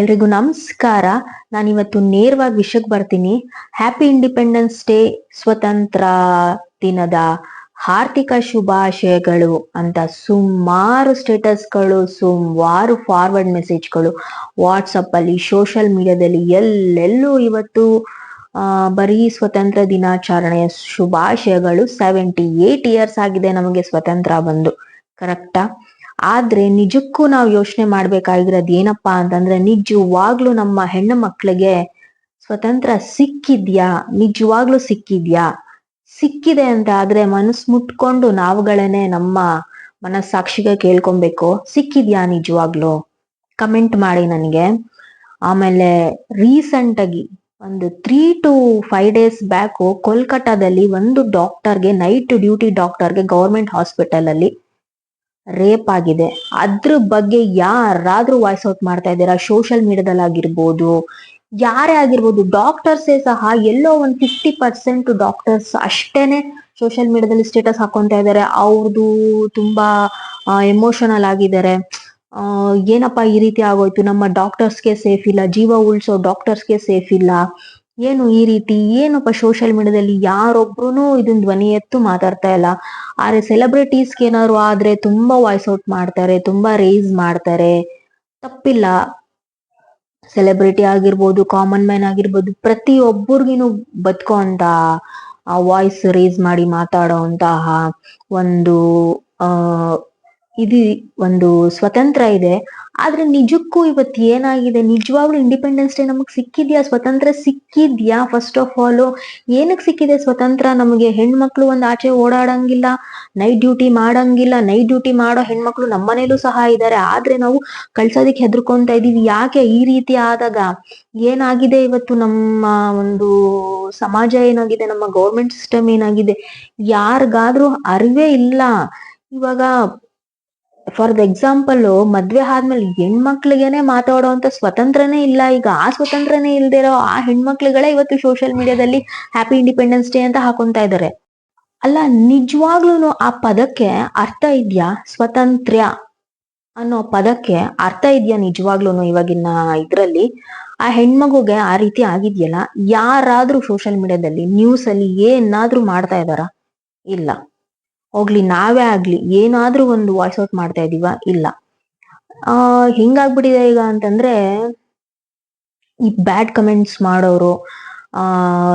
ಎಲ್ರಿಗೂ ನಮಸ್ಕಾರ. ನಾನಿವತ್ತು ನೇರವಾಗಿ ವಿಷಯಕ್ಕೆ ಬರ್ತೀನಿ. ಹ್ಯಾಪಿ ಇಂಡಿಪೆಂಡೆನ್ಸ್ ಡೇ ಸ್ವತಂತ್ರ ದಿನದ ಆರ್ಥಿಕ ಶುಭಾಶಯಗಳು ಅಂತ ಸುಮಾರು ಸ್ಟೇಟಸ್ಗಳು, ಸುಮಾರು ಫಾರ್ವರ್ಡ್ ಮೆಸೇಜ್ಗಳು ವಾಟ್ಸಪ್ ಅಲ್ಲಿ ಸೋಷಿಯಲ್ ಮೀಡಿಯಾದಲ್ಲಿ ಎಲ್ಲೆಲ್ಲೂ ಇವತ್ತು ಬರೀ ಸ್ವತಂತ್ರ ದಿನಾಚರಣೆಯ ಶುಭಾಶಯಗಳು. ಸೆವೆಂಟಿ ಏಟ್ ಇಯರ್ಸ್ ಆಗಿದೆ ನಮಗೆ ಸ್ವತಂತ್ರ ಬಂದು. ಕರೆಕ್ಟಾ ಆದ್ರೆ ನಿಜಕ್ಕೂ ನಾವು ಯೋಚನೆ ಮಾಡ್ಬೇಕಾಗಿರೋದು ಏನಪ್ಪ ಅಂತಂದ್ರೆ ನಿಜವಾಗ್ಲೂ ನಮ್ಮ ಹೆಣ್ಣು ಮಕ್ಳಿಗೆ ಸ್ವತಂತ್ರ ಸಿಕ್ಕಿದ್ಯಾ? ನಿಜವಾಗ್ಲೂ ಸಿಕ್ಕಿದ್ಯಾ? ಸಿಕ್ಕಿದೆ ಅಂತ ಆದ್ರೆ ಮನಸ್ಸು ಮುಟ್ಕೊಂಡು ನಾವುಗಳೇನೆ ನಮ್ಮ ಮನಸ್ಸಾಕ್ಷಿಗೆ ಕೇಳ್ಕೊಬೇಕು. ಸಿಕ್ಕಿದ್ಯಾ ನಿಜವಾಗ್ಲೂ? ಕಮೆಂಟ್ ಮಾಡಿ ನನಗೆ. ಆಮೇಲೆ ರೀಸೆಂಟ್ ಆಗಿ ಒಂದು three to five days back ಕೋಲ್ಕತ್ತಾದಲ್ಲಿ ಒಂದು ಡಾಕ್ಟರ್ಗೆ ನೈಟ್ ಡ್ಯೂಟಿ ಡಾಕ್ಟರ್ಗೆ ಗೌರ್ಮೆಂಟ್ ಹಾಸ್ಪಿಟಲ್ ಅಲ್ಲಿ ರೇಪ್ ಆಗಿದೆ. ಅದ್ರ ಬಗ್ಗೆ ಯಾರಾದ್ರೂ ವಾಯ್ಸ್ ಔಟ್ ಮಾಡ್ತಾ ಇದ್ದೀರಾ? ಸೋಷಿಯಲ್ ಮೀಡಿಯಾದಲ್ಲಿ ಆಗಿರ್ಬೋದು ಯಾರೇ ಆಗಿರ್ಬೋದು, ಡಾಕ್ಟರ್ಸೇ ಸಹ ಎಲ್ಲೋ ಒಂದು ಫಿಫ್ಟಿ ಪರ್ಸೆಂಟ್ ಡಾಕ್ಟರ್ಸ್ ಅಷ್ಟೇನೆ ಸೋಷಿಯಲ್ ಮೀಡಿಯಾದಲ್ಲಿ ಸ್ಟೇಟಸ್ ಹಾಕೊಂತ ಇದ್ದಾರೆ. ಅವ್ರದ್ದು ತುಂಬಾ ಎಮೋಷನಲ್ ಆಗಿದ್ದಾರೆ. ಏನಪ್ಪಾ ಈ ರೀತಿ ಆಗೋಯ್ತು? ನಮ್ಮ ಡಾಕ್ಟರ್ಸ್ಗೆ ಸೇಫ್ ಇಲ್ಲ. ಜೀವ ಉಳಿಸೋ ಡಾಕ್ಟರ್ಸ್ಗೆ ಸೇಫ್ ಇಲ್ಲ. ಏನು ಈ ರೀತಿ ಏನಪ್ಪ ಸೋಷಿಯಲ್ ಮೀಡಿಯಾದಲ್ಲಿ ಯಾರೊಬ್ರು ಇದನ್ ಧ್ವನಿ ಎತ್ತು ಮಾತಾಡ್ತಾ ಇಲ್ಲ. ಆದ್ರೆ ಸೆಲೆಬ್ರಿಟೀಸ್ಗೆ ಏನಾದ್ರು ಆದ್ರೆ ತುಂಬಾ ವಾಯ್ಸ್ ಔಟ್ ಮಾಡ್ತಾರೆ, ತುಂಬಾ ರೇಸ್ ಮಾಡ್ತಾರೆ. ತಪ್ಪಿಲ್ಲ. ಸೆಲೆಬ್ರಿಟಿ ಆಗಿರ್ಬೋದು ಕಾಮನ್ ಮ್ಯಾನ್ ಆಗಿರ್ಬೋದು ಬದುಕೋ ಅಂತ ವಾಯ್ಸ್ ರೇಸ್ ಮಾಡಿ ಮಾತಾಡೋ ಅಂತಹ ಒಂದು, ಆ ಇದು ಒಂದು ಸ್ವತಂತ್ರ ಇದೆ. ಆದ್ರೆ ನಿಜಕ್ಕೂ ಇವತ್ತು ಏನಾಗಿದೆ? ನಿಜವಾಗ್ಲೂ ಇಂಡಿಪೆಂಡೆನ್ಸ್ ಡೇ ನಮಗ್ ಸಿಕ್ಕಿದ್ಯಾ? ಸ್ವತಂತ್ರ ಸಿಕ್ಕಿದ್ಯಾ? ಫಸ್ಟ್ ಆಫ್ ಆಲ್ ಏನಕ್ ಸಿಕ್ಕಿದೆ ಸ್ವತಂತ್ರ? ನಮಗೆ ಹೆಣ್ಮಕ್ಳು ಒಂದ್ ಆಚೆ ಓಡಾಡಂಗಿಲ್ಲ ನೈಟ್ ಡ್ಯೂಟಿ ಮಾಡಂಗಿಲ್ಲ ನೈಟ್ ಡ್ಯೂಟಿ ಮಾಡೋ ಹೆಣ್ಮಕ್ಳು ನಮ್ಮನೇಲೂ ಸಹ ಇದ್ದಾರೆ. ಆದ್ರೆ ನಾವು ಕಳ್ಸೋದಿಕ್ ಹೆದರ್ಕೊಂತ ಇದೀವಿ. ಯಾಕೆ ಈ ರೀತಿ ಆದಾಗ? ಏನಾಗಿದೆ ಇವತ್ತು ನಮ್ಮ ಒಂದು ಸಮಾಜ ಏನಾಗಿದೆ? ನಮ್ಮ ಗೌರ್ಮೆಂಟ್ ಸಿಸ್ಟಮ್ ಏನಾಗಿದೆ? ಯಾರಿಗಾದ್ರೂ ಅರಿವೇ ಇಲ್ಲ. ಇವಾಗ ಫಾರ್ ದ ಎಕ್ಸಾಂಪಲ್ ಮದ್ವೆ ಆದ್ಮೇಲೆ ಹೆಣ್ಮಕ್ಳಿಗೆನೆ ಮಾತಾಡೋಂತ ಸ್ವತಂತ್ರನೇ ಇಲ್ಲ. ಈಗ ಆ ಸ್ವತಂತ್ರನೇ ಇಲ್ದೇ ಇರೋ ಆ ಹೆಣ್ಮಕ್ಳುಗಳೇ ಇವತ್ತು ಸೋಷಿಯಲ್ ಮೀಡಿಯಾದಲ್ಲಿ ಹ್ಯಾಪಿ ಇಂಡಿಪೆಂಡೆನ್ಸ್ ಡೇ ಅಂತ ಹಾಕೊಂತ ಇದ್ದಾರೆ ಅಲ್ಲ ನಿಜವಾಗ್ಲೂ ಆ ಪದಕ್ಕೆ ಅರ್ಥ ಇದ್ಯಾ? ಸ್ವತಂತ್ರ್ಯ ಅನ್ನೋ ಪದಕ್ಕೆ ಅರ್ಥ ಇದ್ಯಾ ನಿಜವಾಗ್ಲೂ ಇವಾಗಿನ ಇದ್ರಲ್ಲಿ? ಆ ಹೆಣ್ಮಗುಗೆ ಆ ರೀತಿ ಆಗಿದೆಯಲ್ಲ, ಯಾರಾದ್ರೂ ಸೋಷಿಯಲ್ ಮೀಡಿಯಾದಲ್ಲಿ ನ್ಯೂಸ್ ಅಲ್ಲಿ ಏನಾದ್ರೂ ಮಾಡ್ತಾ ಇದಾರ ಇಲ್ಲ. ಹೋಗ್ಲಿ, ನಾವೇ ಆಗ್ಲಿ, ಏನಾದ್ರೂ ಒಂದು ವಾಯ್ಸ್ ಔಟ್ ಮಾಡ್ತಾ ಇದೀವ? ಇಲ್ಲ. ಆ, ಹಿಂಗಾಗ್ಬಿಟ್ಟಿದೆ ಈಗ ಅಂತಂದ್ರೆ, ಈ ಬ್ಯಾಡ್ ಕಮೆಂಟ್ಸ್ ಮಾಡೋರು, ಆ,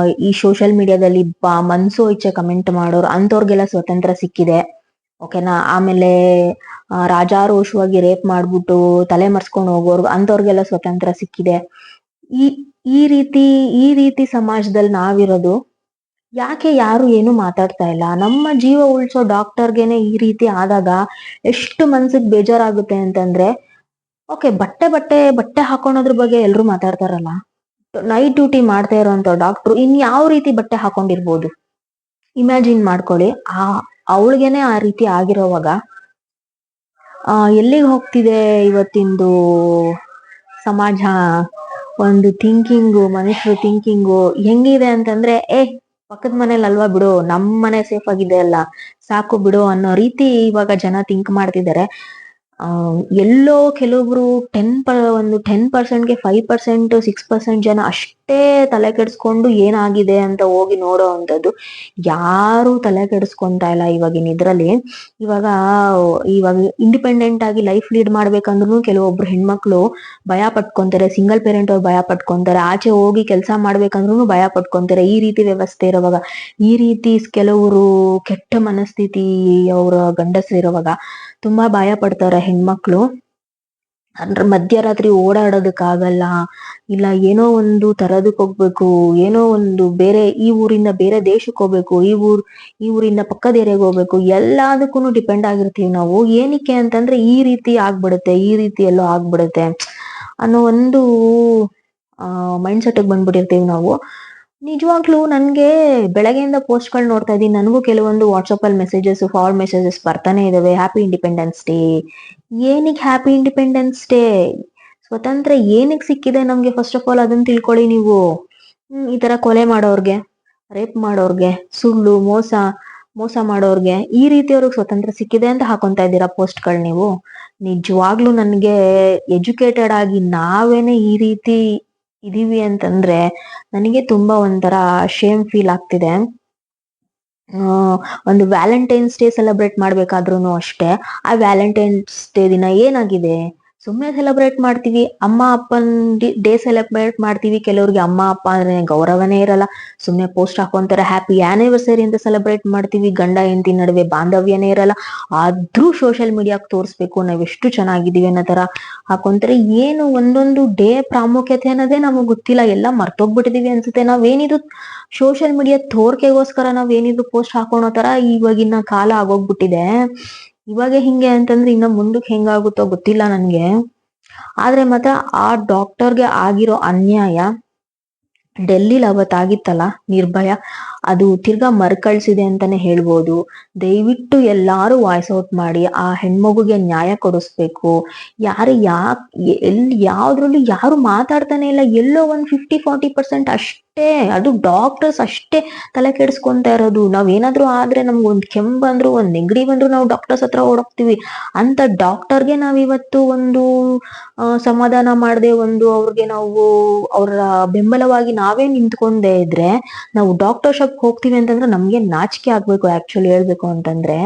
ಈ ಸೋಷಿಯಲ್ ಮೀಡಿಯಾದಲ್ಲಿ ಬಾ, ಮನ್ಸು ಇಚ್ಛೆ ಕಮೆಂಟ್ ಮಾಡೋರು ಅಂತವ್ರಿಗೆಲ್ಲ ಸ್ವತಂತ್ರ ಸಿಕ್ಕಿದೆ. ಓಕೆನಾ ಆಮೇಲೆ ರಾಜಾರೋಷವಾಗಿ ರೇಪ್ ಮಾಡ್ಬಿಟ್ಟು ತಲೆ ಮರ್ಸ್ಕೊಂಡು ಹೋಗೋರು ಅಂತವ್ರಿಗೆಲ್ಲ ಸ್ವತಂತ್ರ ಸಿಕ್ಕಿದೆ. ಈ ಈ ರೀತಿ ಈ ರೀತಿ ಸಮಾಜದಲ್ಲಿ ನಾವಿರೋದು ಯಾಕೆ ಯಾರು ಏನು ಮಾತಾಡ್ತಾ ಇಲ್ಲ? ನಮ್ಮ ಜೀವ ಉಳಿಸೋ ಡಾಕ್ಟರ್ಗೆನೆ ಈ ರೀತಿ ಆದಾಗ ಎಷ್ಟು ಮನ್ಸಿಗೆ ಬೇಜಾರಾಗುತ್ತೆ ಅಂತಂದ್ರೆ, ಓಕೆ, ಬಟ್ಟೆ ಬಟ್ಟೆ ಬಟ್ಟೆ ಹಾಕೊಳೋದ್ರ ಬಗ್ಗೆ ಎಲ್ರು ಮಾತಾಡ್ತಾರಲ್ಲ? ನೈಟ್ ಡ್ಯೂಟಿ ಮಾಡ್ತಾ ಇರೋಂತ ಡಾಕ್ಟ್ರು ಇನ್ ಯಾವ ರೀತಿ ಬಟ್ಟೆ ಹಾಕೊಂಡಿರ್ಬೋದು? ಇಮ್ಯಾಜಿನ್ ಮಾಡ್ಕೊಳ್ಳಿ. ಆ, ಅವಳಿಗೆನೆ ಆ ರೀತಿ ಆಗಿರೋವಾಗ, ಆ, ಎಲ್ಲಿಗೆ ಹೋಗ್ತಿದೆ ಇವತ್ತಿಂದು ಸಮಾಜ? ಒಂದು ಥಿಂಕಿಂಗು ಮನುಷ್ಯರು ಥಿಂಕಿಂಗು ಹೆಂಗಿದೆ ಅಂತಂದ್ರೆ, ಏ ಪಕ್ಕದ ಮನೇಲಿ ಅಲ್ವಾ ಬಿಡು, ನಮ್ ಮನೆ ಸೇಫ್ ಆಗಿದೆ ಅಲ್ಲ, ಸಾಕು ಬಿಡು ಅನ್ನೋ ರೀತಿ ಇವಾಗ ಜನ ಥಿಂಕ್ ಮಾಡ್ತಿದ್ದಾರೆ ಎಲ್ಲೋ ಕೆಲವೊಬ್ರು ಟೆನ್ ಪ, ಒಂದು ಟೆನ್ ಪರ್ಸೆಂಟ್ಗೆ ಫೈವ್ ಪರ್ಸೆಂಟ್ ಸಿಕ್ಸ್ ಪರ್ಸೆಂಟ್ ಜನ ಅಷ್ಟೇ ತಲೆ ಕೆಡಿಸ್ಕೊಂಡು ಏನಾಗಿದೆ ಅಂತ ಹೋಗಿ ನೋಡೋ ಅಂಥದ್ದು ಯಾರು ತಲೆ ಕೆಡಿಸ್ಕೊಂತ ಇಲ್ಲ ಇವಾಗಿನ ಇದರಲ್ಲಿ. ಇವಾಗ ಇವಾಗ ಇಂಡಿಪೆಂಡೆಂಟ್ ಆಗಿ ಲೈಫ್ ಲೀಡ್ ಮಾಡ್ಬೇಕಂದ್ರೂ ಕೆಲವೊಬ್ರು ಹೆಣ್ಮಕ್ಳು ಭಯ ಪಟ್ಕೊಂತಾರೆ ಸಿಂಗಲ್ ಪೇರೆಂಟ್ ಅವ್ರು ಭಯ ಪಟ್ಕೊಂತಾರೆ, ಆಚೆ ಹೋಗಿ ಕೆಲಸ ಮಾಡ್ಬೇಕಂದ್ರೂ ಭಯ ಪಟ್ಕೊಂತಾರೆ. ಈ ರೀತಿ ವ್ಯವಸ್ಥೆ ಇರುವಾಗ, ಈ ರೀತಿ ಕೆಲವರು ಕೆಟ್ಟ ಮನಸ್ಥಿತಿ ಅವರ ಗಂಡಸರು ಇರುವಾಗ ತುಂಬಾ ಭಯ ಪಡ್ತಾರೆ. ಹೆಣ್ಮಕ್ಳು? ಅಂದ್ರೆ ಮಧ್ಯರಾತ್ರಿ ಓಡಾಡೋದಕ್ಕಾಗಲ್ಲ, ಇಲ್ಲ ಏನೋ ಒಂದು ತರದಕ್ ಹೋಗ್ಬೇಕು, ಏನೋ ಒಂದು ಬೇರೆ ಈ ಊರಿಂದ ಬೇರೆ ದೇಶಕ್ಕೆ ಹೋಗ್ಬೇಕು, ಈ ಊರ್, ಈ ಊರಿಂದ ಪಕ್ಕದ ಏರಿಯಾಗ ಹೋಗ್ಬೇಕು ಎಲ್ಲದಕ್ಕೂ ಡಿಪೆಂಡ್ ಆಗಿರ್ತೀವಿ ನಾವು. ಏನಕ್ಕೆ ಅಂತಂದ್ರೆ ಈ ರೀತಿ ಆಗ್ಬಿಡುತ್ತೆ, ಈ ರೀತಿ ಎಲ್ಲೋ ಆಗ್ಬಿಡುತ್ತೆ ಅನ್ನೋ ಒಂದು ಮೈಂಡ್ ಸೆಟ್ ಬಂದ್ಬಿಟ್ಟಿರ್ತೀವಿ ನಾವು. ನಿಜವಾಗ್ಲೂ ನನ್ಗೆ ಬೆಳಗ್ಗೆಯಿಂದ ಪೋಸ್ಟ್ಗಳು ನೋಡ್ತಾ ಇದ್ದೀನಿ. ನನಗೂ ಕೆಲವೊಂದು ವಾಟ್ಸಪ್ ಅಲ್ಲಿ ಮೆಸೇಜಸ್ ಫಾರ್ ಮೆಸೇಜಸ್ ಬರ್ತಾನೆ ಇದಾವೆ. ಹ್ಯಾಪಿ ಇಂಡಿಪೆಂಡೆನ್ಸ್ ಡೇ ಏನಕ್ಕೆ ಹ್ಯಾಪಿ ಇಂಡಿಪೆಂಡೆನ್ಸ್ ಡೇ ಸ್ವತಂತ್ರ ಏನಕ್ಕೆ ಸಿಕ್ಕಿದೆ ನಮ್ಗೆ? ಫಸ್ಟ್ ಆಫ್ ಆಲ್ ಅದನ್ನ ತಿಳ್ಕೊಳ್ಳಿ ನೀವು. ಈ ತರ ಕೊಲೆ ಮಾಡೋರ್ಗೆ ರೇಪ್ ಮಾಡೋರ್ಗೆ, ಸುಳ್ಳು, ಮೋಸ ಮೋಸ ಮಾಡೋರ್ಗೆ ಈ ರೀತಿ ಅವ್ರಿಗೆ ಸ್ವತಂತ್ರ ಸಿಕ್ಕಿದೆ ಅಂತ ಹಾಕೊಂತ ಇದ್ದೀರಾ ಪೋಸ್ಟ್ಗಳು ನೀವು? ನಿಜವಾಗ್ಲೂ ನನ್ಗೆ ಎಜುಕೇಟೆಡ್ ಆಗಿ ನಾವೇನೆ ಈ ರೀತಿ ಇದೀವಿ ಅಂತಂದ್ರೆ ನನಗೆ ತುಂಬಾ ಒಂಥರ ಶೇಮ್ ಫೀಲ್ ಆಗ್ತಿದೆ. ಒಂದು ವ್ಯಾಲೆಂಟೈನ್ಸ್ ಡೇ ಸೆಲೆಬ್ರೇಟ್ ಮಾಡ್ಬೇಕಾದ್ರೂ ಅಷ್ಟೇ. ಆ ವ್ಯಾಲೆಂಟೈನ್ಸ್ ಡೇ ದಿನ ಏನಾಗಿದೆ? ಸುಮ್ಮನೆ ಸೆಲೆಬ್ರೇಟ್ ಮಾಡ್ತೀವಿ. ಅಮ್ಮ, ಅಪ್ಪನ್ ಡೇ ಸೆಲೆಬ್ರೇಟ್ ಮಾಡ್ತೀವಿ. ಕೆಲವ್ರಿಗೆ ಅಮ್ಮ, ಅಪ್ಪ ಅಂದ್ರೆ ಗೌರವನೇ ಇರಲ್ಲ. ಸುಮ್ಮನೆ ಪೋಸ್ಟ್ ಹಾಕೊಂತಾರೆ. ಹ್ಯಾಪಿ ಆನಿವರ್ಸರಿ ಅಂತ ಸೆಲೆಬ್ರೇಟ್ ಮಾಡ್ತೀವಿ. ಗಂಡ, ಹೆಂಡತಿ ನಡುವೆ ಬಾಂಧವ್ಯನೇ ಇರಲ್ಲ. ಆದ್ರೂ ಸೋಷಿಯಲ್ ಮೀಡಿಯಾಕ್ ತೋರಿಸ್ಬೇಕು. ನಾವ್ ಎಷ್ಟು ಚೆನ್ನಾಗಿದೀವಿ ಅನ್ನೋ ತರ ಹಾಕೊಂತಾರೆ. ಏನು ಒಂದೊಂದು ಡೇ ಪ್ರಾಮುಖ್ಯತೆ ಅನ್ನೋದೇ ನಮಗ್ ಗೊತ್ತಿಲ್ಲ. ಎಲ್ಲ ಮರ್ತೋಗ್ಬಿಟ್ಟಿದೀವಿ ಅನ್ಸುತ್ತೆ. ನಾವೇನಿದು ಸೋಷಿಯಲ್ ಮೀಡಿಯಾ ತೋರ್ಕೆಗೋಸ್ಕರ ನಾವೇನಿದ್ರು ಪೋಸ್ಟ್ ಹಾಕೊಳೋ ತರ ಇವಾಗಿನ ಕಾಲ ಆಗೋಗ್ಬಿಟ್ಟಿದೆ. ಇವಾಗ ಹಿಂಗೆ ಅಂತಂದ್ರೆ ಇನ್ನ ಮುಂದಕ್ಕೆ ಹೆಂಗಾಗುತ್ತೋ ಗೊತ್ತಿಲ್ಲ ನನ್ಗೆ. ಆದ್ರೆ ಮಾತ್ರ ಆ ಡಾಕ್ಟರ್ಗೆ ಆಗಿರೋ ಅನ್ಯಾಯ ಡೆಲ್ಲಿಲಿ ಅವತ್ತಾಗಿತ್ತಲ್ಲ ನಿರ್ಭಯ. ಅದು ತಿರ್ಗಾ ಮರುಕಳಿಸಿದೆ ಅಂತಾನೆ ಹೇಳ್ಬೋದು. ದಯವಿಟ್ಟು ಎಲ್ಲಾರು ವಾಯ್ಸ್ ಔಟ್ ಮಾಡಿ ಆ ಹೆಣ್ಮಗುಗೆ ನ್ಯಾಯ ಕೊಡಿಸ್ಬೇಕು. ಯಾರು ಯಾ ಎಲ್ಲಿ ಯಾವ್ದ್ರಲ್ಲೂ ಯಾರು ಮಾತಾಡ್ತಾನೆ ಇಲ್ಲ, ಎಲ್ಲೋ ಒಂದ್ ಫಿಫ್ಟಿ ಫಾರ್ಟಿ ಪರ್ಸೆಂಟ್ ಅಷ್ಟೇ, ಅದು ಡಾಕ್ಟರ್ಸ್ ಅಷ್ಟೇ ತಲೆ ಕೆಡಿಸ್ಕೊಂತ ಇರೋದು. ನಾವ್ ಆದ್ರೆ ನಮ್ಗೆ ಒಂದ್ ಕೆಮ್ಮು ಬಂದ್ರು, ಒಂದ್ ನೆಗಡಿ ಬಂದ್ರು ನಾವು ಡಾಕ್ಟರ್ಸ್ ಹತ್ರ ಓಡೋಗ್ತೀವಿ. ಅಂತ ಡಾಕ್ಟರ್ಗೆ ನಾವಿವತ್ತು ಒಂದು ಸಮಾಧಾನ ಮಾಡದೆ, ಒಂದು ಅವ್ರಿಗೆ ನಾವು ಅವರ ಬೆಂಬಲವಾಗಿ ನಾವೇ ನಿಂತ್ಕೊಂಡೇ ಇದ್ರೆ, ನಾವು ಡಾಕ್ಟರ್ ಶಾಪ್ ಹೋಗ್ತೀವಿ ಅಂತಂದ್ರೆ ನಮ್ಗೆ ನಾಚಿಕೆ ಆಗ್ಬೇಕು ಆಕ್ಚುಲಿ ಹೇಳ್ಬೇಕು ಅಂತಂದ್ರೆ.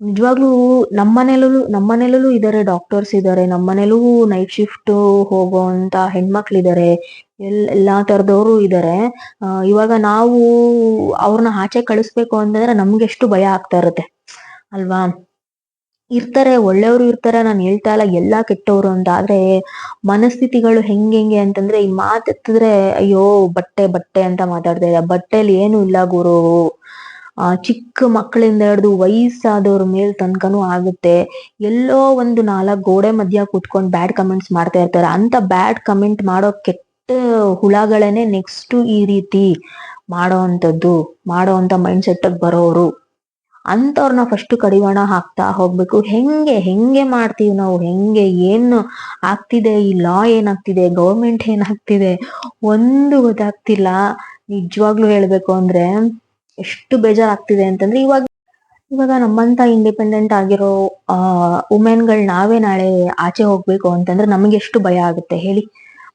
ನಿಜವಾಗ್ಲೂ ನಮ್ಮನೇಲೂ ನಮ್ಮನೇಲೂ ಇದಾರೆ ಡಾಕ್ಟರ್ಸ್ ಇದಾರೆ ನಮ್ಮನೇಲೂ ನೈಟ್ ಶಿಫ್ಟ್ ಹೋಗೋಂತ ಹೆಣ್ಮಕ್ಳಿದಾರೆ, ಎಲ್, ಎಲ್ಲಾ ತರದವರು ಇದಾರೆ. ಇವಾಗ ನಾವು ಅವ್ರನ್ನ ಆಚೆ ಕಳಿಸ್ಬೇಕು ಅಂತಂದ್ರೆ ನಮ್ಗೆ ಎಷ್ಟು ಭಯ ಆಗ್ತಾ ಇರುತ್ತೆ. ಅಲ್ವಾ? ಇರ್ತಾರೆ, ಒಳ್ಳೆಯವರು ಇರ್ತಾರೆ, ನಾನು ಹೇಳ್ತಾ ಇಲ್ಲ, ಎಲ್ಲಾ ಕೆಟ್ಟವರು ಅಂತ. ಆದ್ರೆ ಮನಸ್ಥಿತಿಗಳು ಹೆಂಗೆ ಅಂತಂದ್ರೆ, ಈ ಮಾತೆತ್ತಿದ್ರೆ ಅಯ್ಯೋ, ಬಟ್ಟೆ ಬಟ್ಟೆ ಅಂತ ಮಾತಾಡ್ತಾ ಇದ್ದಾರೆ. ಬಟ್ಟೆಲಿ ಏನು ಇಲ್ಲ ಗುರು. ಆ, ಚಿಕ್ಕ ಮಕ್ಕಳಿಂದ ಹಿಡಿದು ವಯಸ್ಸಾದವ್ರ ಮೇಲ್ ತನಕನೂ ಆಗುತ್ತೆ. ಎಲ್ಲೋ ಒಂದು ನಾಲ್ಕು ಗೋಡೆ ಮಧ್ಯ ಕೂತ್ಕೊಂಡು ಬ್ಯಾಡ್ ಕಮೆಂಟ್ಸ್ ಮಾಡ್ತಾ ಇರ್ತಾರೆ. ಅಂತ ಬ್ಯಾಡ್ ಕಮೆಂಟ್ ಮಾಡೋ ಕೆಟ್ಟ ಹುಳಗಳೇನೆ ನೆಕ್ಸ್ಟ್ ಈ ರೀತಿ ಮಾಡೋ ಅಂಥದ್ದು ಮಾಡೋ ಅಂತ ಮೈಂಡ್ ಸೆಟ್ ಬರೋರು. ಅಂತವ್ರನ್ನ ಫಸ್ಟ್ ಕಡಿವಾಣ ಹಾಕ್ತಾ ಹೋಗ್ಬೇಕು. ಹೆಂಗೆ ಹೆಂಗೆ ಮಾಡ್ತೀವಿ ನಾವು? ಹೆಂಗೆ, ಏನು ಆಗ್ತಿದೆ? ಈ ಲಾ ಏನಾಗ್ತಿದೆ? ಗೌರ್ಮೆಂಟ್ ಏನಾಗ್ತಿದೆ? ಒಂದು ಗೊತ್ತಾಗ್ತಿಲ್ಲ. ನಿಜವಾಗ್ಲೂ ಹೇಳ್ಬೇಕು ಅಂದ್ರೆ ಎಷ್ಟು ಬೇಜಾರಾಗ್ತಿದೆ ಅಂತಂದ್ರೆ ಇವಾಗ ಇವಾಗ ನಮ್ಮಂತ ಇಂಡಿಪೆಂಡೆಂಟ್ ಆಗಿರೋ, ಆ ವುಮೆನ್ಗಳು ನಾವೇ ನಾಳೆ ಆಚೆ ಹೋಗ್ಬೇಕು ಅಂತಂದ್ರೆ ನಮಗೆ ಎಷ್ಟು ಭಯ ಆಗುತ್ತೆ? ಹೇಳಿ.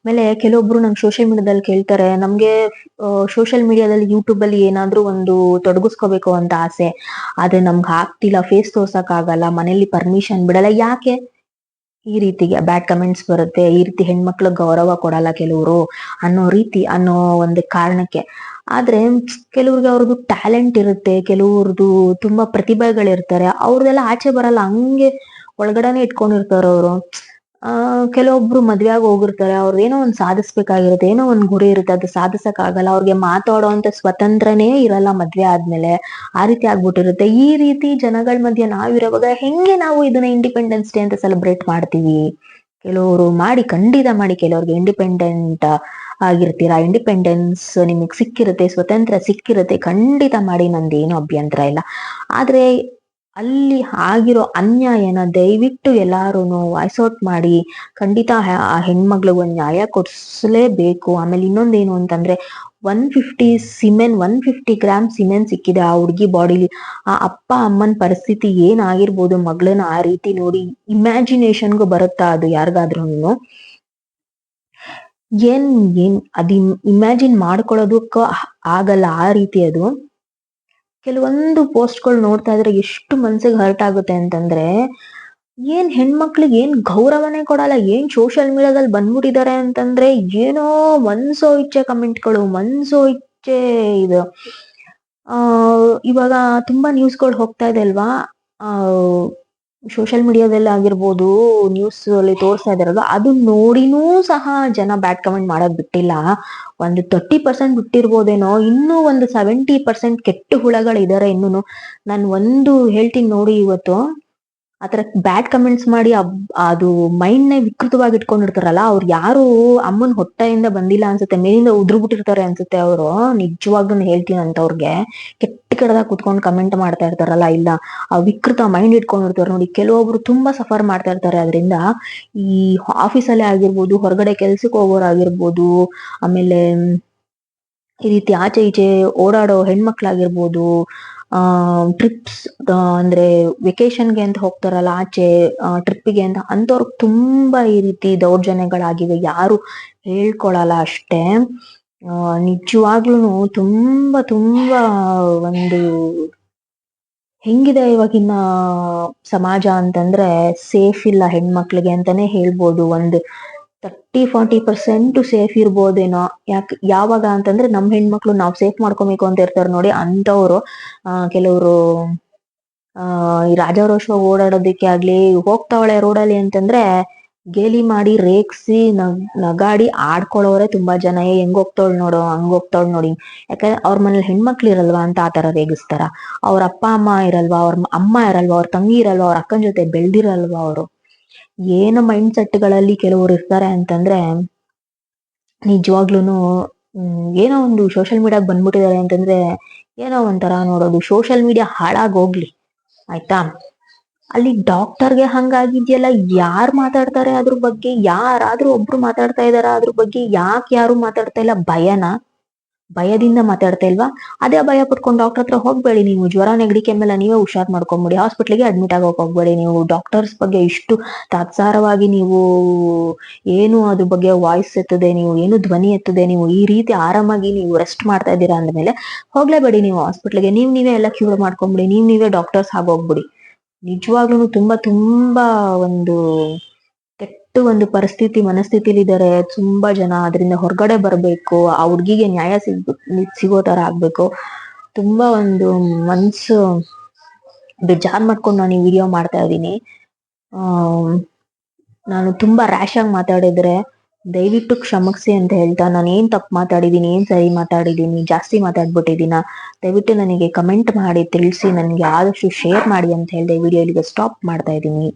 ಆಮೇಲೆ ಕೆಲವೊಬ್ರು ನಂಗೆ ಸೋಷಿಯಲ್ ಮೀಡಿಯಾದಲ್ಲಿ ಕೇಳ್ತಾರೆ, ನಮ್ಗೆ ಸೋಷಿಯಲ್ ಮೀಡಿಯಾದಲ್ಲಿ ಯೂಟ್ಯೂಬ್ ಅಲ್ಲಿ ಏನಾದ್ರೂ ಒಂದು ತೊಡಗಿಸ್ಕೋಬೇಕು ಅಂತ ಆಸೆ, ಆದ್ರೆ ನಮ್ಗೆ ಆಗ್ತಿಲ್ಲ ಫೇಸ್ ತೋರ್ಸಕ್ ಆಗಲ್ಲ ಮನೇಲಿ ಪರ್ಮಿಷನ್ ಬಿಡಲ್ಲ, ಯಾಕೆ? ಈ ರೀತಿಗೆ ಬ್ಯಾಡ್ ಕಮೆಂಟ್ಸ್ ಬರುತ್ತೆ, ಈ ರೀತಿ ಹೆಣ್ಮಕ್ಳು ಗೌರವ ಕೊಡಲ್ಲ ಕೆಲವರು ಅನ್ನೋ ರೀತಿ, ಅನ್ನೋ ಒಂದು ಕಾರಣಕ್ಕೆ. ಆದ್ರೆ, ಕೆಲವ್ರಿಗೆ ಅವ್ರದ್ದು ಟ್ಯಾಲೆಂಟ್ ಇರುತ್ತೆ, ಕೆಲವ್ರದ್ದು ತುಂಬಾ ಪ್ರತಿಭೆಗಳಿರ್ತಾರೆ, ಅವ್ರದೆಲ್ಲ ಆಚೆ ಬರಲ್ಲ, ಹಂಗೆ ಒಳಗಡೆನೆ ಇಟ್ಕೊಂಡಿರ್ತಾರ ಅವರು ಆ, ಕೆಲವೊಬ್ರು ಮದ್ವೆ ಆಗಿ ಹೋಗಿರ್ತಾರೆ ಅವ್ರದ್ದು ಏನೋ ಒಂದ್ ಸಾಧಿಸ್ಬೇಕಾಗಿರುತ್ತೆ, ಏನೋ ಒಂದ್ ಗುರಿ ಇರುತ್ತೆ, ಅದು ಸಾಧಿಸಕ್ ಆಗಲ್ಲ ಅವ್ರಿಗೆ ಮಾತಾಡೋಂತ ಸ್ವತಂತ್ರನೇ ಇರಲ್ಲ ಮದ್ವೆ ಆದ್ಮೇಲೆ, ಆ ರೀತಿ ಆಗ್ಬಿಟ್ಟಿರುತ್ತೆ. ಈ ರೀತಿ ಜನಗಳ ಮಧ್ಯೆ ನಾವಿರೋವಾಗ ಹೆಂಗೆ ನಾವು ಇದನ್ನ ಇಂಡಿಪೆಂಡೆನ್ಸ್ ಡೇ ಅಂತ ಸೆಲೆಬ್ರೇಟ್ ಮಾಡ್ತೀವಿ? ಕೆಲವರು ಮಾಡಿ, ಖಂಡಿತ ಮಾಡಿ, ಕೆಲವ್ರಿಗೆ ಇಂಡಿಪೆಂಡೆಂಟ್ ಆಗಿರ್ತೀರಾ? ಇಂಡಿಪೆಂಡೆನ್ಸ್ ನಿಮಗೆ ಸಿಕ್ಕಿರುತ್ತೆ, ಸ್ವತಂತ್ರ ಸಿಕ್ಕಿರುತ್ತೆ, ಖಂಡಿತ ಮಾಡಿ, ನಂದೇನು ಅಭ್ಯಂತರ ಇಲ್ಲ. ಆದ್ರೆ ಅಲ್ಲಿ ಆಗಿರೋ ಅನ್ಯಾಯನ ದಯವಿಟ್ಟು ಎಲ್ಲಾರು ವಾಯ್ಸ್ ಔಟ್ ಮಾಡಿ. ಖಂಡಿತ ಆ- ಒಂದು ಒಂದ್ ನ್ಯಾಯ ಕೊಡ್ಸಲೇಬೇಕು. ಆಮೇಲೆ ಇನ್ನೊಂದೇನು ಅಂತಂದ್ರೆ one fifty semen, one fifty gram semen ಸಿಕ್ಕಿದೆ ಆ ಹುಡುಗಿ ಬಾಡಿಲಿ. ಆ ಅಪ್ಪ, ಅಮ್ಮನ ಪರಿಸ್ಥಿತಿ ಏನಾಗಿರ್ಬೋದು ಮಗಳನ್ನ ಆ ರೀತಿ ನೋಡಿ ಇಮ್ಯಾಜಿನೇಷನ್ಗೂ ಬರುತ್ತಾ ಅದು ಯಾರಿಗಾದ್ರೂ ಏನ್ ಏನ್, ಅದ್ ಇಮ್ಯಾಜಿನ್ ಮಾಡ್ಕೊಳ್ಳೋದಕ್ಕ ಆಗಲ್ಲ ಆ ರೀತಿ ಅದು. ಕೆಲವೊಂದು ಪೋಸ್ಟ್ಗಳು ನೋಡ್ತಾ ಇದ್ರೆ ಎಷ್ಟು ಮನ್ಸಿಗೆ ಹರ್ಟ್ ಆಗುತ್ತೆ ಅಂತಂದ್ರೆ, ಏನ್ ಹೆಣ್ಮಕ್ಳಿಗೆ ಏನ್ ಗೌರವನೇ ಕೊಡಲ್ಲ, ಏನ್ ಸೋಷಿಯಲ್ ಮೀಡಿಯಾದಲ್ಲಿ ಬಂದ್ಬಿಟ್ಟಿದ್ದಾರೆ ಅಂತಂದ್ರೆ ಏನೋ ಮನ್ಸೋ ಇಚ್ಛೆ ಕಮೆಂಟ್ಗಳು ಮನ್ಸೋ ಇಚ್ಛೆ ಇದು. ಇವಾಗ ತುಂಬಾ ನ್ಯೂಸ್ಗಳು ಹೋಗ್ತಾ ಇದೆ ಅಲ್ವಾ? ಸೋಷಿಯಲ್ ಮೀಡಿಯಾದಲ್ಲಿ ಆಗಿರ್ಬೋದು ನ್ಯೂಸ್ ಅಲ್ಲಿ ತೋರಿಸ್ತಾ ಇದಾರಲ್ಲ ಅದು ನೋಡಿನೂ ಸಹ ಜನ ಬ್ಯಾಡ್ ಕಮೆಂಟ್ ಮಾಡೋದ್ ಬಿಟ್ಟಿಲ್ಲ. ಒಂದು ತರ್ಟಿ ಪರ್ಸೆಂಟ್ ಬಿಟ್ಟಿರ್ಬೋದೇನೋ, ಇನ್ನೂ ಒಂದು ಸೆವೆಂಟಿ ಪರ್ಸೆಂಟ್ ಕೆಟ್ಟ ಹುಳುಗಳಿದಾರೆ ಇನ್ನು ಇನ್ನೂನು. ನಾನು ಒಂದು ಹೇಳ್ತೀನಿ ನೋಡಿ ಇವತ್ತು. ಆತರ ಬ್ಯಾಡ್ ಕಮೆಂಟ್ಸ್ ಮಾಡಿ ಅದು ಮೈಂಡ್ನ ವಿಕೃತವಾಗಿ ಇಟ್ಕೊಂಡಿರ್ತಾರಲ್ಲ, ಅವ್ರು ಯಾರು ಅಮ್ಮನ ಹೊಟ್ಟೆಯಿಂದ ಬಂದಿಲ್ಲ ಅನ್ಸುತ್ತೆ, ಮೇಲಿಂದ ಉದ್ರು ಬಿಟ್ಟಿರ್ತಾರೆ ಅನ್ಸುತ್ತೆ ಅವರು. ನಿಜವಾಗ್ಲೂ ಹೇಳ್ತೀನಿ ಅಂತವ್ರಿಗೆ. ಕೆಟ್ಟ ಕೆಟ್ಟದಾಗ ಕುತ್ಕೊಂಡು ಕಮೆಂಟ್ ಮಾಡ್ತಾ ಇರ್ತಾರಲ್ಲ, ಇಲ್ಲ, ಆ ವಿಕೃತ ಮೈಂಡ್ ಇಟ್ಕೊಂಡಿರ್ತಾರೆ ನೋಡಿ, ಕೆಲವೊಬ್ರು ತುಂಬಾ ಸಫರ್ ಮಾಡ್ತಾ ಇರ್ತಾರೆ. ಅದರಿಂದ ಈ ಆಫೀಸಲ್ಲೇ ಆಗಿರ್ಬೋದು, ಹೊರಗಡೆ ಕೆಲ್ಸಕ್ಕೆ ಹೋಗೋರಾಗಿರ್ಬೋದು, ಆಮೇಲೆ ಈ ರೀತಿ ಆಚೆ ಈಚೆ ಓಡಾಡೋ ಹೆಣ್ಮಕ್ಳಾಗಿರ್ಬೋದು ಟ್ರಿಪ್ಸ್ ಅಂದ್ರೆ ವೆಕೇಶನ್ಗೆ ಅಂತ ಹೋಗ್ತಾರಲ್ಲ, ಆಚೆ ಟ್ರಿಪ್ಗೆ ಅಂತ ಅಂತವ್ರಿಗೆ ತುಂಬಾ ಈ ರೀತಿ ದೌರ್ಜನ್ಯಗಳಾಗಿವೆ. ಯಾರು ಹೇಳ್ಕೊಳಲ್ಲ ಅಷ್ಟೇ. ಆ, ನಿಜವಾಗ್ಲೂನು ತುಂಬಾ ತುಂಬಾ ಒಂದು ಹೆಂಗಿದೆ ಇವಾಗಿನ ಸಮಾಜ ಅಂತಂದ್ರೆ ಸೇಫ್ ಇಲ್ಲ ಹೆಣ್ಮಕ್ಳಿಗೆ ಅಂತಾನೆ ಹೇಳ್ಬೋದು. ಒಂದು ತರ್ಟಿ ಫಾರ್ಟಿ ಪರ್ಸೆಂಟ್ ಸೇಫ್ ಇರ್ಬೋದೇನೋ? ಯಾಕೆ, ಯಾವಾಗ ಅಂತಂದ್ರೆ ನಮ್ಮ ಹೆಣ್ಮಕ್ಳು ನಾವ್ ಸೇಫ್ ಮಾಡ್ಕೊಬೇಕು ಅಂತ ಇರ್ತಾರೆ ನೋಡಿ ಅಂಥವ್ರು. ಕೆಲವರು ಈ ರಾಜಾರೋಷವಾಗಿ ಓಡಾಡೋದಕ್ಕೆ ಆಗ್ಲಿ, ಹೋಗ್ತಾವಳೆ ರೋಡಲ್ಲಿ ಅಂತಂದ್ರೆ ಗೇಲಿ ಮಾಡಿ, ರೇಗ್ಸಿ, ನಗ್, ನಗಾಡಿ ಆಡ್ಕೊಳ್ಳೋರೆ ತುಂಬಾ ಜನ. ಏ, ಹೆಂಗ್ ಹೋಗ್ತಾವಳ್ ನೋಡು, ಹಂಗ್ ಹೋಗ್ತಾವಳ್ ನೋಡಿ. ಯಾಕಂದ್ರೆ ಅವ್ರ ಮನೇಲಿ ಹೆಣ್ಮಕ್ಳು ಇರಲ್ವಾ ಅಂತ ಆ ತರ ರೇಗಿಸ್ತಾರ. ಅವ್ರ ಅಪ್ಪ, ಅಮ್ಮ ಇರಲ್ವಾ, ಅವ್ರ ಅಮ್ಮ ಇರಲ್ವಾ, ಅವ್ರ ತಂಗಿ ಇರಲ್ವಾ, ಅವ್ರ ಅಕ್ಕನ ಜೊತೆ ಬೆಳ್ದಿರಲ್ವಾ ಅವರು? ಏನು ಮೈಂಡ್ ಸೆಟ್ಗಳಲ್ಲಿ ಕೆಲವರು ಇರ್ತಾರೆ ಅಂತಂದ್ರೆ, ನಿಜವಾಗ್ಲೂನು, ಹ್ಮ್, ಏನೋ ಒಂದು ಸೋಷಿಯಲ್ ಮೀಡಿಯಾಗ ಬಂದ್ಬಿಟ್ಟಿದ್ದಾರೆ ಅಂತಂದ್ರೆ, ಏನೋ ಒಂಥರ ನೋಡೋದು. ಸೋಷಿಯಲ್ ಮೀಡಿಯಾ ಹಾಳಾಗೋಗ್ಲಿ ಆಯ್ತಾ? ಅಲ್ಲಿ ಡಾಕ್ಟರ್ಗೆ ಹಂಗಾಗಿದ್ಯಲ್ಲ, ಯಾರು ಮಾತಾಡ್ತಾರೆ ಅದ್ರ ಬಗ್ಗೆ? ಯಾರಾದ್ರೂ ಒಬ್ರು ಮಾತಾಡ್ತಾ ಇದಾರ ಅದ್ರ ಬಗ್ಗೆ? ಯಾಕೆ ಯಾರು ಮಾತಾಡ್ತಾ ಇಲ್ಲ? ಭಯನಾ? ಭಯದಿಂದ ಮಾತಾಡ್ತಾ ಇಲ್ವಾ? ಅದೇ ಭಯ ಪಟ್ಕೊಂಡು ಡಾಕ್ಟರ್ ಹತ್ರ ಹೋಗ್ಬೇಡಿ ನೀವು. ಜ್ವರ, ನೆಗಡಿ, ಕೆಮ್ಮೆಲ್ಲ ನೀವೇ ಹುಷಾರ್ ಮಾಡ್ಕೊಂಬಿಡಿ. ಹಾಸ್ಪಿಟ್ಲಿಗೆ ಅಡ್ಮಿಟ್ ಆಗೋಕ್ ಹೋಗ್ಬೇಡಿ ನೀವು. ಡಾಕ್ಟರ್ಸ್ ಬಗ್ಗೆ ಇಷ್ಟು ತಾತ್ಸಾರವಾಗಿ ನೀವು ಏನು ಅದ್ರ ಬಗ್ಗೆ ವಾಯ್ಸ್ ಎತ್ತದೆ ನೀವು, ಏನು ಧ್ವನಿ ಎತ್ತದೆ ನೀವು, ಈ ರೀತಿ ಆರಾಮಾಗಿ ನೀವು ರೆಸ್ಟ್ ಮಾಡ್ತಾ ಇದ್ದೀರಾ ಅಂದಮೇಲೆ ಹೋಗ್ಲೇಬೇಡಿ ನೀವು ಹಾಸ್ಪಿಟ್ಲಿಗೆ ನೀವು ನೀವೇ ಎಲ್ಲ ಕ್ಯೂರ್ ಮಾಡ್ಕೊಂಬಿಡಿ. ನೀವು ನೀವೇ ಡಾಕ್ಟರ್ಸ್ ಆಗೋಗ್ಬಿಡಿ. ನಿಜವಾಗ್ಲೂ ತುಂಬಾ ತುಂಬಾ ಒಂದು ಕೆಟ್ಟ ಒಂದು ಪರಿಸ್ಥಿತಿ ಮನಸ್ಥಿತಿಲಿ ಇದಾರೆ ತುಂಬಾ ಜನ ಅದರಿಂದ ಹೊರಗಡೆ ಬರಬೇಕು, ಆ ಹುಡುಗಿಗೆ ನ್ಯಾಯ ಸಿಗ್ ಸಿಗೋ ತರ ಆಗ್ಬೇಕು. ತುಂಬಾ ಒಂದು ಮನ್ಸು ಬೇಜಾರ್ ಮಾಡ್ಕೊಂಡು ನಾನು ಈ ವಿಡಿಯೋ ಮಾಡ್ತಾ ಇದ್ದೀನಿ. ನಾನು ತುಂಬಾ ರ್ಯಾಶ್ ಆಗಿ ಮಾತಾಡಿದ್ರೆ ದಯವಿಟ್ಟು ಕ್ಷಮಿಸಿ ಅಂತ ಹೇಳ್ತಾ, ನಾನು ಏನ್ ತಪ್ಪು ಮಾತಾಡಿದೀನಿ ಏನ್ ಸರಿ ಮಾತಾಡಿದೀನಿ ಜಾಸ್ತಿ ಮಾತಾಡ್ಬಿಟ್ಟಿದೀನ ದಯವಿಟ್ಟು ನನಗೆ ಕಮೆಂಟ್ ಮಾಡಿ, ತಿಳಿಸಿ, ನನಗೆ ಆದಷ್ಟು ಶೇರ್ ಮಾಡಿ ಅಂತ ಹೇಳಿದೆ ವಿಡಿಯೋ ಇಲ್ಲಿಗೆ ಸ್ಟಾಪ್ ಮಾಡ್ತಾ ಇದ್ದೀನಿ.